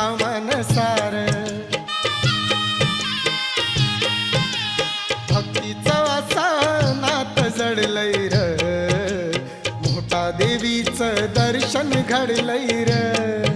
सामान सार भक्तीचा वासा नात जडलय र. मोठा देवीचं दर्शन घडलय र.